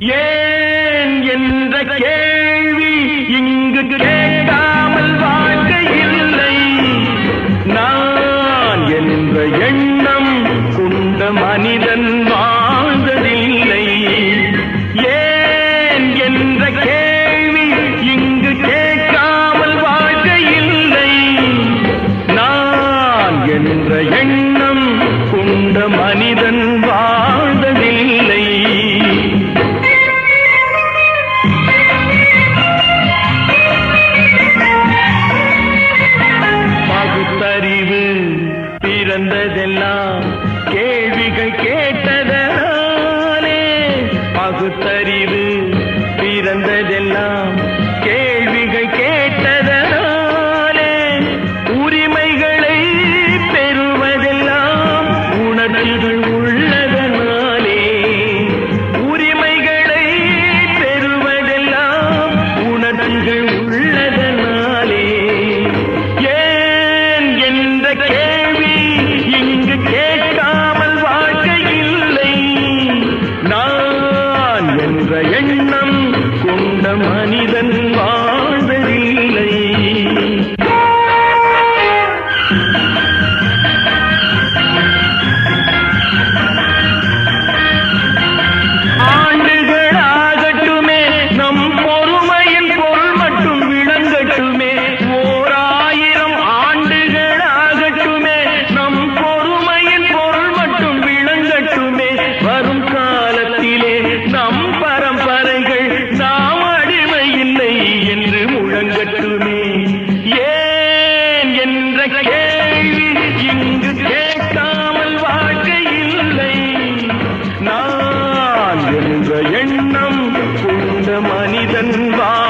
ஏன் என்ற கேள்வி இங்கு கேட்காமல் வாழ்க்கை இல்லை நான் என்ற எண்ணம் கொண்ட மனிதன் வாழ்ந்ததில்லை. ஏன் என்ற கேள்வி இங்கு கேட்காமல் வாழ்க்கை இல்லை நான் என்ற எண்ணம் கொண்ட மனிதன் வாழ் நீங்கள் கேட்டதனாலே பகுத்தறிவு பிறந்ததெல்லாம் மனிதன் வாழ்வதில்லை. இங்கு கேட்காமல் வாழ்க்கை இல்லை. நான் என்ற எண்ணம் கொண்ட மனிதன் வா.